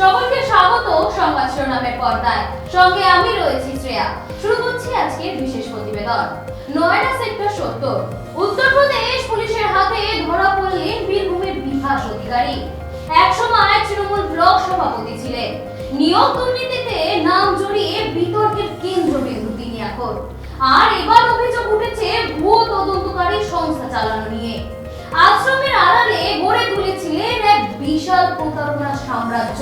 সকলকে স্বাগত সংবাদ শিরোনামের পর্দায়। সঙ্গে আমি রয়েছি শ্রেয়া। শুরু করছি আজকের বিশেষ প্রতিবেদন। নয়ডা সেক্টর সত্তর। উত্তরপ্রদেশ পুলিশের হাতে ধরা বীরভূমের অধিকারী। তৃণমূল ব্লক সভাপতি ছিলেন। নিয়োগ দুর্নীতিতে নাম জড়িয়ে বিতর্কের কেন্দ্রবিন্দু তিনি এখন। আর এবার অভিযোগ উঠেছে ভুয়ো তদন্তকারী সংস্থা চালানো নিয়ে। বিশাল প্রতারণার সাম্রাজ্য।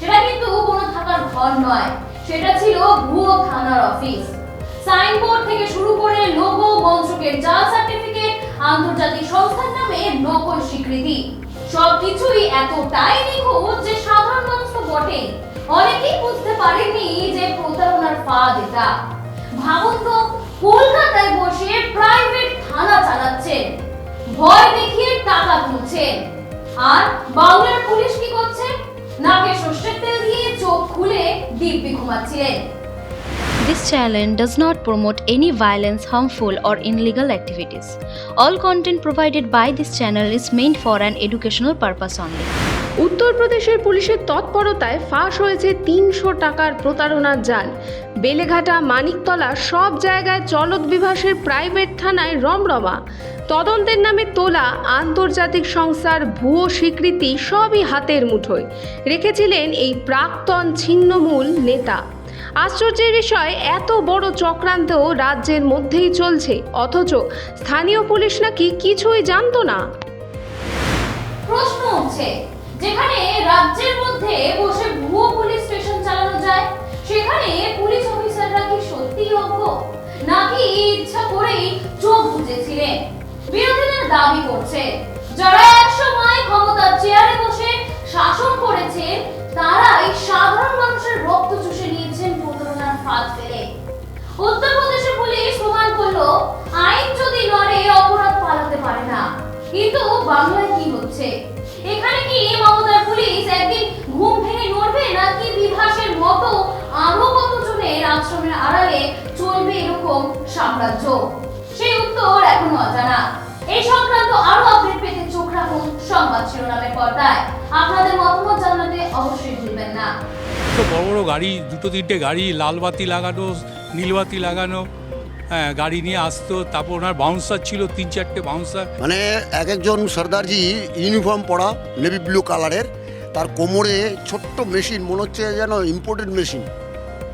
সেটা কিন্তু কোনো থাকার ঘর নয়। সেটা ছিল ভুয়ো থানার অফিস। সাইনবোর্ড থেকে শুরু করে লোগো মন্ত্রকের জাল সার্টিফিকেট, আন্তর্জাতিক সংস্থার নামে নকল স্বীকৃতি। সবকিছুই এতটাই নিখুঁত যে সাধারণ মানুষ তো বটে অনেকেই বুঝতে পারেনি যে প্রতারণার ফাঁদ এটা। ভাবুন তো, কলকাতায় বসে প্রাইভেট থানা চালাচ্ছেন। ভয় দেখিয়ে টাকা তুলছেন। আর বাংলার পুলিশ কি করছে নাকে সর্ষের তেল দিয়ে চোখ খুলে দিব্যি ঘুমাচ্ছিলেন This channel does not promote any violence, harmful, or illegal activities. All content provided by this channel is meant for an educational purpose only. উত্তরপ্রদেশের পুলিশের তৎপরতায় ফাঁস হয়েছে তিনশো টাকার প্রতারণার জাল বেলেঘাটা, মানিকতলা সব জায়গায় চলৎ বিভাসের প্রাইভেট থানায় রমরমা। তদন্তের নামে তোলা, আন্তর্জাতিক সংস্থার ভুয়ো স্বীকৃতি সবই হাতের মুঠোয়। রেখেছিলেন এই প্রাক্তন ছিন্নমূল নেতা। আশ্চর্যের বিষয়, এত বড় চক্রান্ত রাজ্যের মধ্যেই চলছে। অথচ স্থানীয় পুলিশ নাকি কিছুই জানতো না। প্রশ্ন উঠছে, যেখানে রাজ্যের মধ্যে বসে ভুয়ো পুলিশ স্টেশন চালানো যায়? সেখানে পুলিশ অফিসাররা কি সত্যিই অজ্ঞ? নাকি ইচ্ছা করেই চোখ বুঝেছিলেন বিরোধীরা দাবি করছে, যারা একসময় ক্ষমতার চেয়ারে বসে শাসন করেছেন, তারাই সাধারণ মানুষের রক্ত চুষে নিয়েছেন প্রতারণার ফাঁদ ফেলে। উত্তরপ্রদেশের পুলিশ প্রমাণ করল, আইন যদি নড়ে অপরাধ পালাতে পারে না। কিন্তু বাংলায় কি হচ্ছে এখানে কি মমতার পুলিশ একদিন ঘুম ভেঙে নড়বে নাকি বিভাসের মতো আরও কতজনের আশ্রমের আড়ালে চলবে এরকম সাম্রাজ্য। সেই উত্তর এখনও অজানা। এই সংক্রান্ত আরও আপডেট পেতে চোখ রাখুন সংবাদ শিরোনামের পর্দায়। আপনাদের মতামত জানাতে অবশ্যই ভুলবেন না। তো বড় বড় গাড়ি দুটো তিনটে গাড়ি লাল বাতি লাগানো নীল বাতি লাগানো হ্যাঁ গাড়ি নিয়ে আসতো তারপর ওনার বাউন্সার ছিল তিন চারটে বাউন্সার মানে এক একজন সর্দারজি ইউনিফর্ম পরা নেভি ব্লু কালারের তার কোমরে ছোট্ট মেশিন মনে হচ্ছে যেন ইম্পোর্টেড মেশিন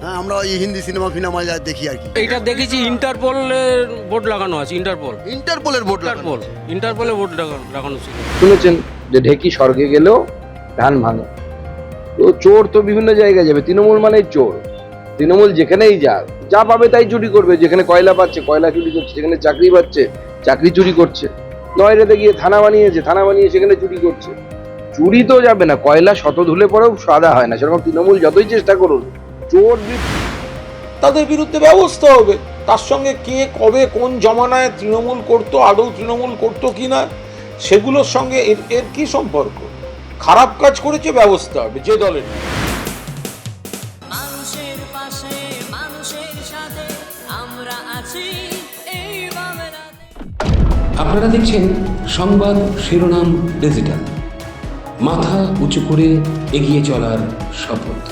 হ্যাঁ আমরা এই হিন্দি সিনেমা ফিনেমায় যা দেখি আর কি। এটা দেখেছি ইন্টারপোলের বোর্ড লাগানো আছে ইন্টারপোল। ইন্টারপোলের বোর্ড ইন্টারপোল ইন্টারপোলের বোর্ড লাগানো ছিল। শুনেছেন যে ঢেকি স্বর্গে গেলেও ধান ভাঙে। তো চোর তো বিভিন্ন জায়গায় যাবে তৃণমূল মানেই চোর। তৃণমূল যেখানেই যাক যা পাবে তাই চুরি করবে। যেখানে কয়লা পাচ্ছে কয়লা চুরি করছে যেখানে চাকরি পাচ্ছে চাকরি চুরি করছে। নয়রাতে গিয়ে থানা বানিয়েছে থানা বানিয়ে সেখানে চুরি করছে। চুরি তো যাবে না কয়লা শত ধুলে পরেও সাদা হয় না। সেরকম তৃণমূল যতই চেষ্টা করুন চোর বি- তাদের বিরুদ্ধে ব্যবস্থা হবে। তার সঙ্গে কে কবে কোন জমানায় তৃণমূল করতো আদৌ তৃণমূল করতো কি না সেগুলোর সঙ্গে এর এর কি সম্পর্ক? খারাপ কাজ করেছে ব্যবস্থা হবে যে দলের। মানুষের পাশে মানুষের সাথে আমরা আছি এই বাংলাতে আপনারা দেখছেন সংবাদ শিরোনাম ডিজিটাল। মাথা উঁচু করে এগিয়ে চলার শপথ।